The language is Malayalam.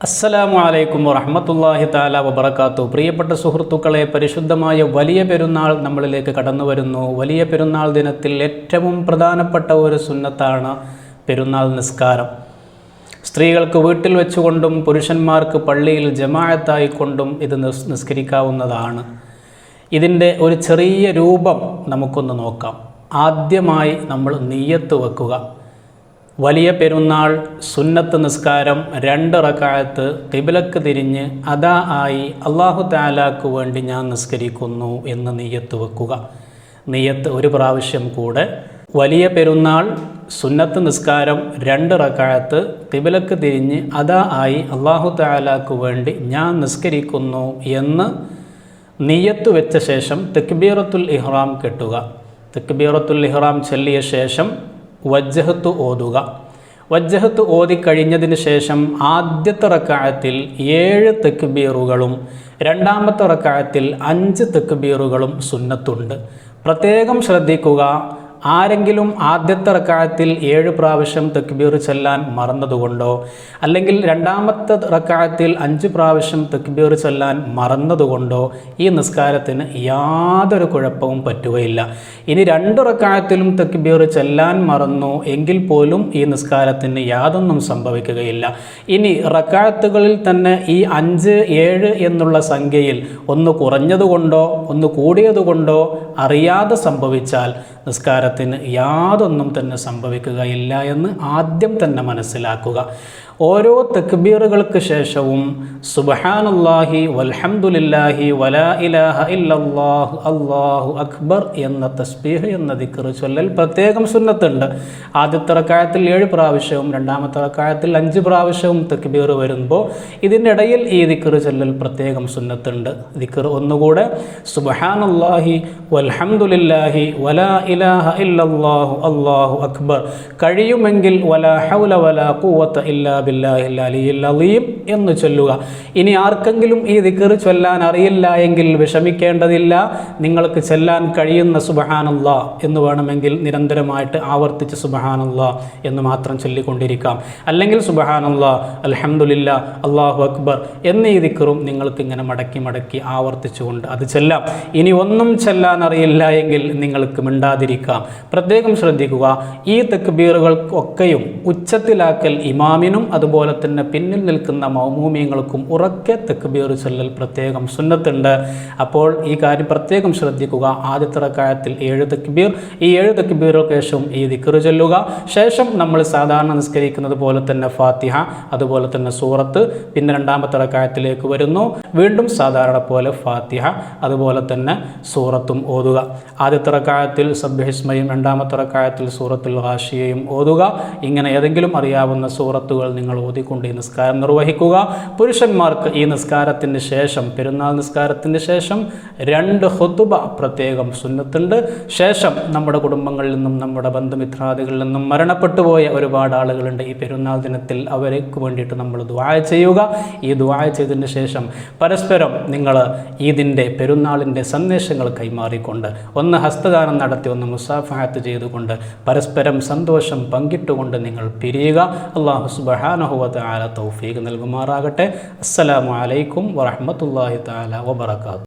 അസ്സലാമു അലൈക്കും വറഹമത്തല്ലാഹി താല വബർക്കാത്തു പ്രിയപ്പെട്ട സുഹൃത്തുക്കളെ പരിശുദ്ധമായ വലിയ പെരുന്നാൾ നമ്മളിലേക്ക് കടന്നു വരുന്നു. വലിയ പെരുന്നാൾ ദിനത്തിൽ ഏറ്റവും പ്രധാനപ്പെട്ട ഒരു സുന്നത്താണ് പെരുന്നാൾ നിസ്കാരം. സ്ത്രീകൾക്ക് വീട്ടിൽ വെച്ചുകൊണ്ടും പുരുഷന്മാർക്ക് പള്ളിയിൽ ജമാഅത്തായിക്കൊണ്ടും ഇത് നിസ് നിസ്കരിക്കാവുന്നതാണ്. ഇതിന്റെ ഒരു ചെറിയ രൂപം നമുക്കൊന്ന് നോക്കാം. ആദ്യമായി നമ്മൾ നീയത്ത് വെക്കുക. വലിയ പെരുന്നാൾ സുന്നത്ത് നിസ്കാരം രണ്ട് റക്കായത്ത് തിബിലക്ക് തിരിഞ്ഞ് അതാ ആയി അള്ളാഹു താലാക്ക് വേണ്ടി ഞാൻ നിസ്കരിക്കുന്നു എന്ന് നെയ്യത്ത് വെക്കുക. നെയ്യത്ത് ഒരു പ്രാവശ്യം കൂടെ. വലിയ പെരുന്നാൾ സുന്നത്ത് നിസ്കാരം രണ്ട് റക്കായത്ത് തിബിലക്ക് തിരിഞ്ഞ് അതാ ആയി അള്ളാഹു താലാക്ക് വേണ്ടി ഞാൻ നിസ്കരിക്കുന്നു എന്ന് നെയ്യത്ത് വെച്ച ശേഷം തെക്ബീറത്തുൽ ഇഹ്റാം കെട്ടുക. തെക്ബീറത്തുൽ ഇഹ്റാം ചൊല്ലിയ ശേഷം വജ്ജഹത്ത് ഓതുക. വജ്ജഹത്ത് ഓതിക്കഴിഞ്ഞതിന് ശേഷം ആദ്യത്തെ റക്കായത്തിൽ ഏഴ് തെക്കുബീറുകളും രണ്ടാമത്തെ റക്കായത്തിൽ അഞ്ച് തെക്കുബീറുകളും സുന്നത്തുണ്ട്. പ്രത്യേകം ശ്രദ്ധിക്കുക ആരെങ്കിലും ആദ്യത്തെ റക്കാഴത്തിൽ ഏഴ് പ്രാവശ്യം തക്ബീർ ചൊല്ലാൻ മറന്നതുകൊണ്ടോ അല്ലെങ്കിൽ രണ്ടാമത്തെ റക്കാഴത്തിൽ അഞ്ച് പ്രാവശ്യം തക്ബീർ ചൊല്ലാൻ മറന്നതുകൊണ്ടോ ഈ നിസ്കാരത്തിന് യാതൊരു കുഴപ്പവും പറ്റുകയില്ല. ഇനി രണ്ട് റക്കാഴത്തിലും തക്ബീർ ചൊല്ലാൻ മറന്നു എങ്കിൽ പോലും ഈ നിസ്കാരത്തിന് യാതൊന്നും സംഭവിക്കുകയില്ല. ഇനി റക്കാഴത്തുകളിൽ തന്നെ ഈ അഞ്ച് ഏഴ് എന്നുള്ള സംഖ്യയിൽ ഒന്ന് കുറഞ്ഞതുകൊണ്ടോ ഒന്ന് കൂടിയതുകൊണ്ടോ അറിയാതെ സംഭവിച്ചാൽ നിസ്കാരത്തിന് യാതൊന്നും തന്നെ സംഭവിക്കുകയില്ല എന്ന് ആദ്യം തന്നെ മനസ്സിലാക്കുക. ഓരോ തക്ബീറുകൾക്ക് ശേഷവും സുബഹാനുല്ലാഹി വൽഹംദുലില്ലാഹി വലാ ഇലാഹ ഇല്ലല്ലാഹു അല്ലാഹു അക്ബർ എന്ന തസ്ബീഹ് എന്ന ദിക്ർ ചൊല്ലൽ പ്രത്യേകം സുന്നത്തുണ്ട്. ആദ്യത്തെ റക്കായത്തിൽ ഏഴ് പ്രാവശ്യവും രണ്ടാമത്തെ റക്കായത്തിൽ അഞ്ച് പ്രാവശ്യവും തക്ബീർ വരുമ്പോൾ ഇതിന്റെ ഇടയിൽ ഈ ദിക്ർ ചൊല്ലൽ പ്രത്യേകം സുന്നത്തുണ്ട്. ദിക്ർ ഒന്നുകൂടെ സുബഹാനുല്ലാഹി വൽഹംദുലില്ലാഹി വലാ ഇലാഹ ഇല്ലല്ലാഹു അല്ലാഹു അക്ബർ. കഴിയുമെങ്കിൽ വലാ ഹൗല വലാ ഇല്ലാ എന്ന് ചൊല്ലുക. ഇനി ആർക്കെങ്കിലും ഈ ദിക്കർ ചൊല്ലാൻ അറിയില്ല എങ്കിൽ വിഷമിക്കേണ്ടതില്ല. നിങ്ങൾക്ക് ചെല്ലാൻ കഴിയുന്ന സുബഹാനല്ല എന്ന് വേണമെങ്കിൽ നിരന്തരമായിട്ട് ആവർത്തിച്ച് സുബഹാനല്ല എന്ന് മാത്രം ചൊല്ലിക്കൊണ്ടിരിക്കാം. അല്ലെങ്കിൽ സുബഹാനല്ല അലഹമുല്ല അള്ളാഹു അക്ബർ എന്നീ ദിക്കറും നിങ്ങൾക്ക് ഇങ്ങനെ മടക്കി മടക്കി ആവർത്തിച്ചുകൊണ്ട് അത് ചെല്ലാം. ഇനി ഒന്നും ചെല്ലാൻ അറിയില്ല എങ്കിൽ നിങ്ങൾക്ക് മിണ്ടാതിരിക്കാം. പ്രത്യേകം ശ്രദ്ധിക്കുക. ഈ തെക്കുബീറുകൾക്കൊക്കെയും ഉച്ചത്തിലാക്കൽ ഇമാമിനും അതുപോലെ തന്നെ പിന്നിൽ നിൽക്കുന്ന മൗമൂമിയങ്ങൾക്കും ഉറക്കെ തെക്കുബീർ ചൊല്ലൽ പ്രത്യേകം സുന്നത്തുണ്ട്. അപ്പോൾ ഈ കാര്യം പ്രത്യേകം ശ്രദ്ധിക്കുക. ആദ്യത്തെ റക്കായത്തിൽ ഏഴ് തെക്കുബീർ ഈ ഏഴ് തെക്കുബീറുകൾക്ക് ശേഷം ഈ ദിക്കറ് ചൊല്ലുക. ശേഷം നമ്മൾ സാധാരണ നിസ്കരിക്കുന്നത് പോലെ തന്നെ ഫാത്തിഹ അതുപോലെ തന്നെ സൂറത്ത് പിന്നെ രണ്ടാമത്തെ റക്കായത്തിലേക്ക് വരുന്നു. വീണ്ടും സാധാരണ പോലെ ഫാത്തിഹ അതുപോലെ തന്നെ സൂറത്തും ഓതുക. ആദ്യത്തെ റക്കായത്തിൽ സബ്യഹിസ്മയും രണ്ടാമത്തെ റക്കായത്തിൽ സൂറത്തുൽ ഹാഷിയയും ഓതുക. ഇങ്ങനെ ഏതെങ്കിലും അറിയാവുന്ന സൂറത്തുകൾ നിങ്ങൾ ഓതിക്കൊണ്ട് ഈ നിസ്കാരം നിർവഹിക്കുക. പുരുഷന്മാർക്ക് ഈ നിസ്കാരത്തിന് ശേഷം പെരുന്നാൾ നിസ്കാരത്തിന് ശേഷം രണ്ട് ഹുതുബ പ്രത്യേകം സുന്നത്തുണ്ട്. ശേഷം നമ്മുടെ കുടുംബങ്ങളിൽ നിന്നും നമ്മുടെ ബന്ധുമിത്രാദികളിൽ നിന്നും മരണപ്പെട്ടുപോയ ഒരുപാട് ആളുകളുണ്ട്. ഈ പെരുന്നാൾ ദിനത്തിൽ അവർക്ക് വേണ്ടിയിട്ട് നമ്മൾ ദ്വായ ചെയ്യുക. ഈ ദ്വായ ചെയ്തതിന് ശേഷം പരസ്പരം നിങ്ങൾ ഈദിന്റെ പെരുന്നാളിന്റെ സന്ദേശങ്ങൾ കൈമാറിക്കൊണ്ട് ഒന്ന് ഹസ്തദാനം നടത്തി ഒന്ന് മുസാഫാത്ത് ചെയ്തുകൊണ്ട് പരസ്പരം സന്തോഷം പങ്കിട്ടുകൊണ്ട് നിങ്ങൾ പിരിയുക. അള്ളാഹു സുബഹാനഹുവത്ത് ആല തൗഫീഖ് നൽകുമാറാകട്ടെ. അസ്സലാമു അലൈക്കും വറഹമത്തല്ലാഹി താല വബർക്കാത്തു